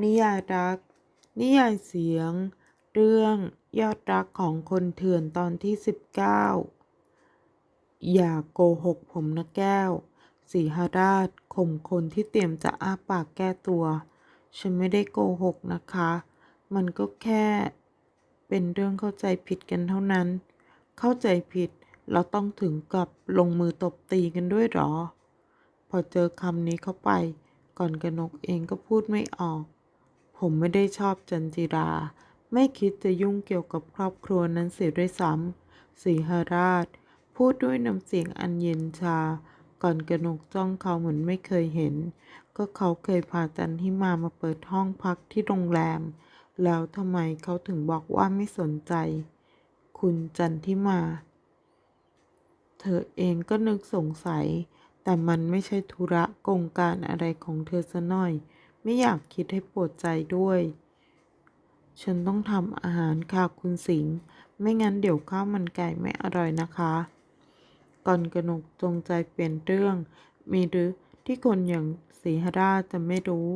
นิยายรัก นิยายเสียง เรื่องยอดรักของคนเถื่อนตอนที่ 19 อย่าโกหกผมนะแก้ว สีหราชข่มคนที่เตรียมจะอ้าปากแก้ตัว ฉันไม่ได้โกหกนะคะ มันก็แค่ เป็นเรื่องเข้าใจผิดกันเท่านั้น เข้าใจผิดเราต้องถึงกับลงมือตบตีกันด้วยหรอ พอเจอคำนี้เข้าไป ก่อนกนกเองก็พูดไม่ออก ผมไม่ได้ชอบจันจิรา ไม่คิดจะยุ่งเกี่ยวกับครอบครัวนั้นเสียด้วยซ้ำสีหราช พูดด้วยน้ำเสียงอันเย็นชา ก่อนกระหนกจ้องเขาเหมือนไม่เคยเห็น ก็เขาเคยพาจันทิมามาเปิดห้องพักที่โรงแรม แล้วทำไมเขาถึงบอกว่าไม่สนใจ คุณจันทิมา เธอเองก็นึกสงสัย แต่มันไม่ใช่ธุระกงการอะไรของเธอซะหน่อย ไม่อยากคิดให้ปวดใจด้วย ฉันต้องทำอาหารค่ะคุณสิงห์ไม่งั้นเดี๋ยวข้าวมันไก่ไม่อร่อยนะคะก่อนกนกจงใจเปลี่ยนเรื่อง มีหรือที่คนอย่างสีหราจะไม่รู้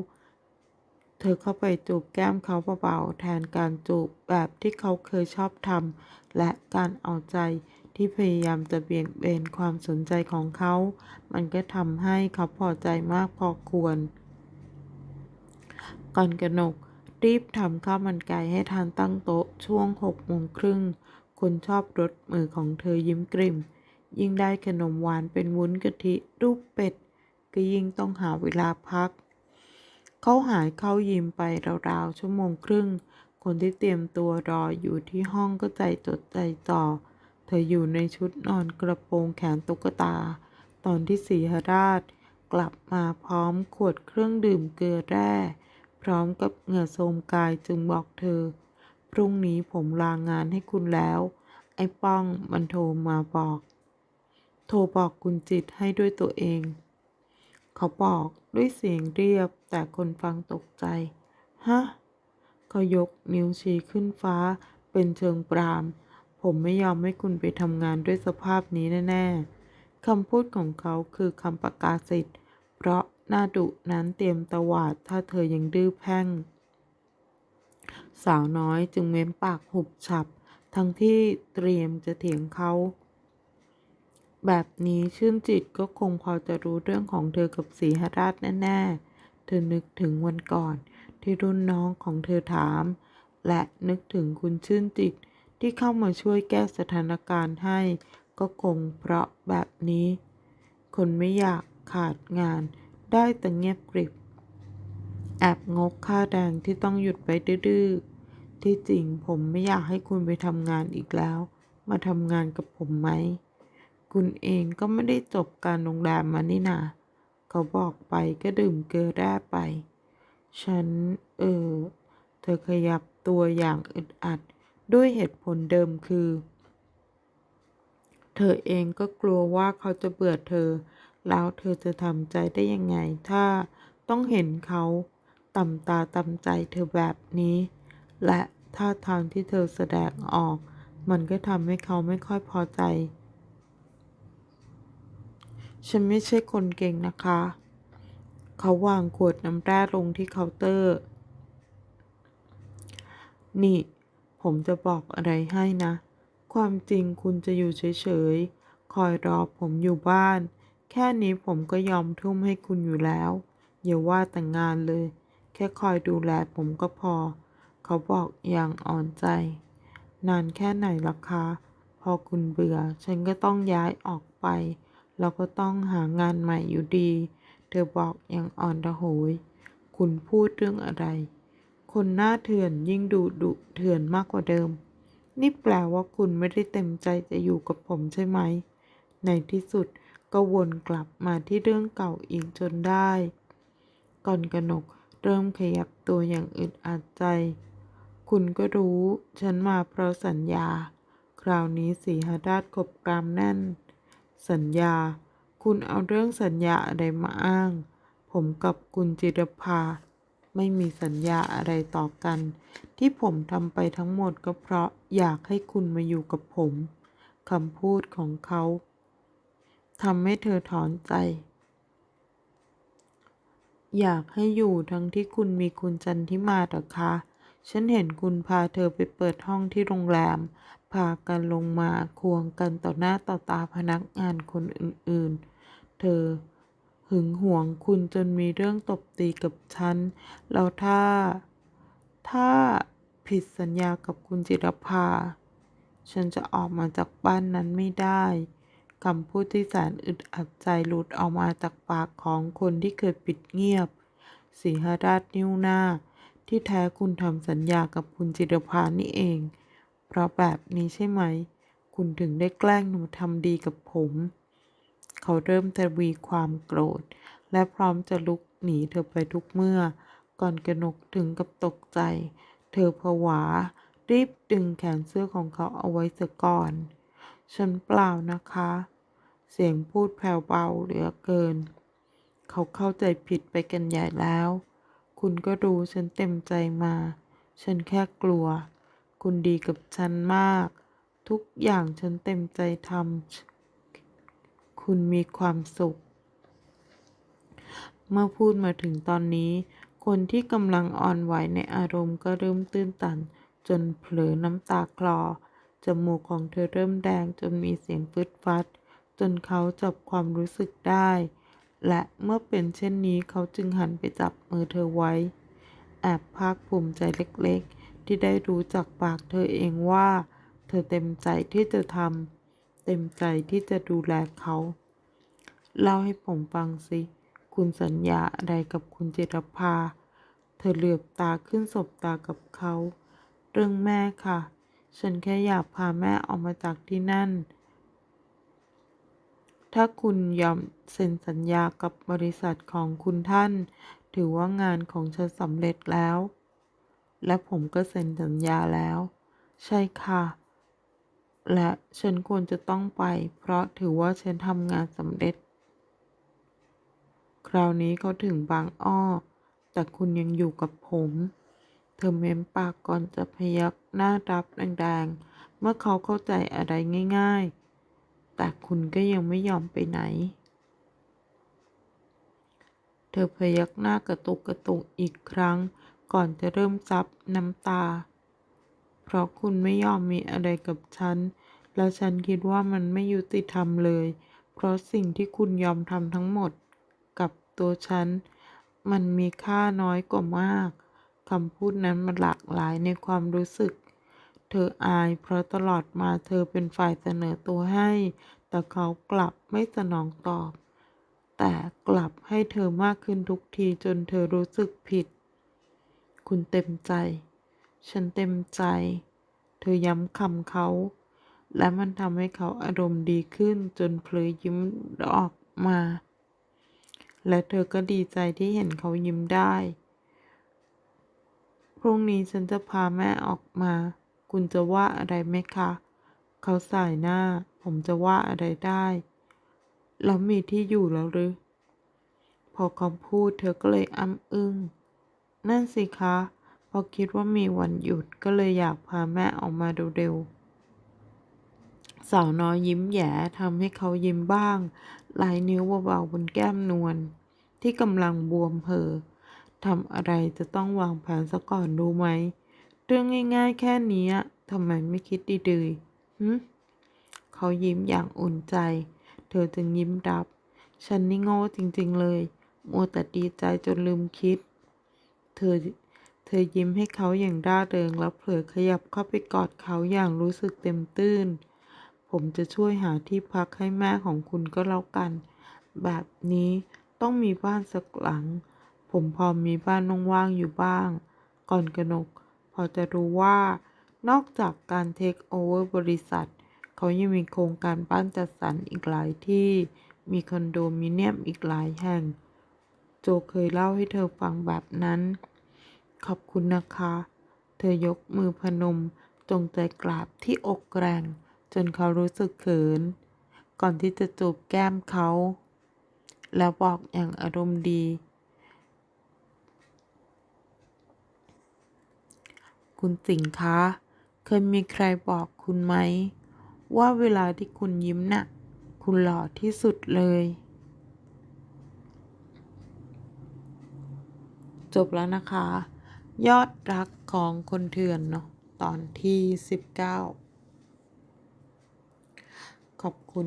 เธอเข้าไปจูบแก้มเขาเบาๆแทนการจูบแบบที่เขาเคยชอบทำและการเอาใจที่พยายามจะเบี่ยงเบนความสนใจของเขา มันก็ทำให้เขาพอใจมากพอควร ก่อนกนก รีบทำข้าวมันไก่ให้ทานตั้งโต๊ะช่วงหกโมงครึ่ง คนชอบรสมือของเธอยิ้มกริมยิ่งได้ขนมหวานเป็นวุ้นกะทิรูปเป็ด ก็ยิ่งต้องหาเวลาพัก เขาหายเข้ายิมไปราวๆชั่วโมงครึ่ง คนที่เตรียมตัวรออยู่ที่ห้องก็ใจจดใจจ่อ เธออยู่ในชุดนอนกระโปรงแขนตุ๊กตา ตอนที่สีหราช กลับมาพร้อมขวดเครื่องดื่มเกลือแร่ พร้อมกับเหงื่อโทมกายจึงบอกเธอ พรุ่งนี้ผมลางานให้คุณแล้ว ไอ้ป้องมันโทรมาบอก โทรบอกคุณจิตให้ด้วยตัวเอง เขาบอกด้วยเสียงเรียบแต่คนฟังตกใจ ฮะ เขายกนิ้วชี้ขึ้นฟ้าเป็นเชิงปราม ผมไม่ยอมให้คุณไปทำงานด้วยสภาพนี้แน่ ๆคำพูดของเขาคือคำประกาศสิทธิ์เพราะ หน้าดุนั้นเตรียมตวาดถ้าเธอยังดื้อแพ่ง สาวน้อยจึงเม้มปากหุบฉับ ทั้งที่เตรียมจะเถียงเขาแบบนี้ชื่นจิตก็คงพอจะรู้เรื่องของเธอกับสีหราชแน่ ๆ เธอนึกถึงวันก่อน ที่รุ่นน้องของเธอถาม และนึกถึงคุณชื่นจิตที่เข้ามาช่วยแก้สถานการณ์ให้ ก็คงเพราะแบบนี้ คนไม่อยากขาดงาน ได้แต่เงียบกริบ แอบงกค่าแรงที่ต้องหยุดไปดื้อๆที่จริงผมไม่อยากให้คุณไปทำงานอีกแล้ว มาทำงานกับผมไหม คุณเองก็ไม่ได้จบการโรงแรมมานี่นาเขาบอกไปก็ดื่มเกลือแร่ไป ฉัน เออ เธอขยับตัวอย่างอึดอัด ด้วยเหตุผลเดิมคือ เธอเองก็กลัวว่าเขาจะเบื่อเธอ แล้วเธอจะทำใจได้ยังไง ถ้าต้องเห็นเขาต่ำตาต่ำใจเธอแบบนี้ และท่าทางที่เธอแสดงออก มันก็ทำให้เขาไม่ค่อยพอใจ ฉันไม่ใช่คนเก่งนะคะ เขาวางขวดน้ำแร่ลงที่เคาน์เตอร์ นี่ ผมจะบอกอะไรให้นะ ความจริงคุณจะอยู่เฉยๆ คอยรอผมอยู่บ้าน แค่นี้ผมก็ยอมทุ่มให้คุณอยู่แล้ว อย่าว่าแต่งงานเลย แค่คอยดูแลผมก็พอ เขาบอกอย่างอ่อนใจ นานแค่ไหนล่ะคะ พอคุณเบื่อ ฉันก็ต้องย้ายออกไปแล้วก็ต้องหางานใหม่อยู่ดี เธอบอกอย่างอ่อนระโหย คุณพูดเรื่องอะไร คนหน้าเถื่อนยิ่งดูดุเถื่อนมากกว่าเดิม นี่แปลว่าคุณไม่ได้เต็มใจจะอยู่กับผมใช่ไหม ในที่สุด ก็วนกลับมาที่เรื่องเก่าอีกจนได้ ก่อนกนกเริ่มขยับตัวอย่างอึดอัดใจ คุณก็รู้ ฉันมาเพราะสัญญา คราวนี้สีหราชกบกรามแน่น สัญญา คุณเอาเรื่องสัญญาอะไรมาอ้าง ผมกับคุณจิรภา ไม่มีสัญญาอะไรต่อกัน ที่ผมทำไปทั้งหมดก็เพราะอยากให้คุณมาอยู่กับผมคำพูดของเขา ทำให้เธอถอนใจ อยากให้อยู่ทั้งที่คุณมีคุณจันทิมาแต่คะ ฉันเห็นคุณพาเธอไปเปิดห้องที่โรงแรม พากันลงมาควงกันต่อหน้าต่อตาพนักงานคนอื่นๆ เธอหึงหวงคุณจนมีเรื่องตบตีกับฉัน แล้วถ้า ถ้าผิดสัญญากับคุณจิรภา ฉันจะออกมาจากบ้านนั้นไม่ได้ คำพูดที่แสนอึดอัดใจหลุดออกมาจากปากของคนที่เคยปิดเงียบสีหราชนิ้วหน้า ที่แท้คุณทำสัญญากับคุณจิรภานี่เอง เพราะแบบนี้ใช่ไหม คุณถึงได้แกล้งหนูทำดีกับผม เขาเริ่มทวีความโกรธ และพร้อมจะลุกหนีเธอไปทุกเมื่อ ก่อนกนกถึงกับตกใจ เธอผวา รีบดึงแขนเสื้อของเขาเอาไว้เสียก่อน ฉันเปล่านะคะ เสียงพูดแผ่วเบาเหลือเกิน เขาเข้าใจผิดไปกันใหญ่แล้ว คุณก็รู้ฉันเต็มใจมา ฉันแค่กลัว คุณดีกับฉันมาก ทุกอย่างฉันเต็มใจทำ คุณมีความสุข เมื่อพูดมาถึงตอนนี้ คนที่กำลังอ่อนไหวในอารมณ์ก็เริ่มตื้นตันจนเผลอน้ำตาคลอ จมูกของเธอเริ่มแดงจนมีเสียงฟึดฟัด จนเขาจับความรู้สึกได้ และเมื่อเป็นเช่นนี้เขาจึงหันไปจับมือเธอไว้ แอบภาคภูมิใจเล็กๆ ที่ได้รู้จากปากเธอเองว่า เธอเต็มใจที่จะทำเต็มใจที่จะดูแลเขาเล่าให้ผมฟังสิ คุณสัญญาอะไรกับคุณจิรภาเธอเหลือบตาขึ้นสบตากับเขา เรื่องแม่ค่ะ ฉันแค่อยากพาแม่ออกมาจากที่นั่น ถ้าคุณยอมเซ็นสัญญากับบริษัทของคุณท่าน ถือว่างานของฉันสำเร็จแล้ว และผมก็เซ็นสัญญาแล้ว ใช่ค่ะ และฉันควรจะต้องไป เพราะถือว่าฉันทำงานสำเร็จ คราวนี้เขาถึงบางอ้อ แต่คุณยังอยู่กับผม เธอเม้มปากก่อนจะพยักหน้ารับแดงๆ เมื่อเขาเข้าใจอะไรง่ายๆ แต่คุณก็ยังไม่ยอมไปไหน เธอพยักหน้ากระตุกกระตุกอีกครั้ง ก่อนจะเริ่มซับน้ำตา เพราะคุณไม่ยอมมีอะไรกับฉัน แล้วฉันคิดว่ามันไม่ยุติธรรมเลย เพราะสิ่งที่คุณยอมทำทั้งหมด กับตัวฉัน มันมีค่าน้อยกว่ามาก คำพูดนั้นมันหลากหลายในความรู้สึก เธออายเพราะตลอดมาเธอเป็นฝ่ายเสนอตัวให้ แต่เขากลับไม่สนองตอบ แต่กลับให้เธอมากขึ้นทุกทีจนเธอรู้สึกผิด คุณเต็มใจ ฉันเต็มใจ เธอย้ำคำเขา และมันทำให้เขาอารมณ์ดีขึ้นจนเพลยยิ้มออกมา และเธอก็ดีใจที่เห็นเขายิ้มได้ รุ่งนี้ฉันจะพาแม่ออกมา คุณจะว่าอะไรไหมคะ เขาสายหน้า ผมจะว่าอะไรได้ แล้วมีที่อยู่แล้วหรือ พอเขาพูดเธอก็เลยอ้ำอึง้ง นั่นสิคะ พอคิดว่ามีวันหยุดก็เลยอยากพาแม่ออกมาเร็วๆ สาวน้อยยิ้มแย้ทำให้เขายิ้มบ้าง ลายนิ้วเบาๆบนแก้มนวลที่กำลังบวมเผอ ทำอะไรจะต้องวางแผนซะก่อนรู้ไหม เรื่องง่ายๆแค่นี้ทำไมไม่คิดดีๆหึเขายิ้มอย่างอุ่นใจ เธอจึงยิ้มรับ ฉันนี่โง่จริงๆเลย มัวแต่ดีใจจนลืมคิด เธอ เธอยิ้มให้เขาอย่างร่าเริงแล้วเผลอขยับเข้าไปกอดเขาอย่างรู้สึกเต็มตื้น ผมจะช่วยหาที่พักให้แม่ของคุณก็แล้วกัน แบบนี้ต้องมีบ้านสักหลัง ผมพอมีบ้านว่างๆอยู่บ้าง ก่อนกนก พอจะรู้ว่า นอกจากการเทคโอเวอร์บริษัท เขายังมีโครงการบ้านจัดสรรอีกหลายที่ มีคอนโดมิเนียมอีกหลายแห่ง โจเคยเล่าให้เธอฟังแบบนั้น ขอบคุณนะคะ เธอยกมือพนมจงใจกราบที่อกแกร่ง จนเขารู้สึกเขิน ก่อนที่จะจูบแก้มเขา แล้วบอกอย่างอารมณ์ดี คุณสิงห์คะ เคยมีใครบอกคุณไหม ว่าเวลาที่คุณยิ้มน่ะ คุณหล่อที่สุดเลย จบแล้วนะคะ ยอดรักของคนเถื่อนเนาะตอนที่ 19 ขอบคุณ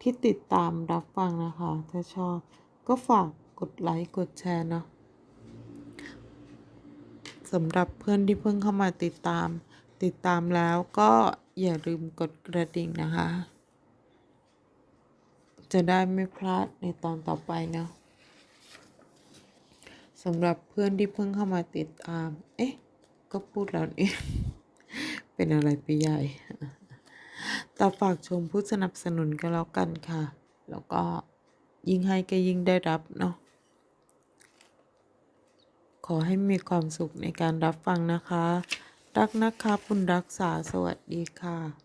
ที่ติดตามรับฟังนะคะ ถ้าชอบก็ฝากกดไลค์ กดแชร์เนาะ สำหรับเพื่อนที่เพิ่งเข้ามาติดตาม ติดตามแล้วก็อย่าลืมกดกระดิ่งนะคะ จะได้ไม่พลาดในตอนต่อไปเนาะสำหรับเพื่อนที่เพิ่งเข้ามาติดตาม เอ๊ะ ก็พูดแล้วนี่ เป็นอะไรไปใหญ่แต่ฝากชมผู้สนับสนุนก็แล้วกันค่ะ แล้วก็ยิ่งให้ก็ยิ่งได้รับเนาะ อให้มีความสุขในการรับฟังนะคะ รักนะคะคุณรักษาสวัสดีค่ะ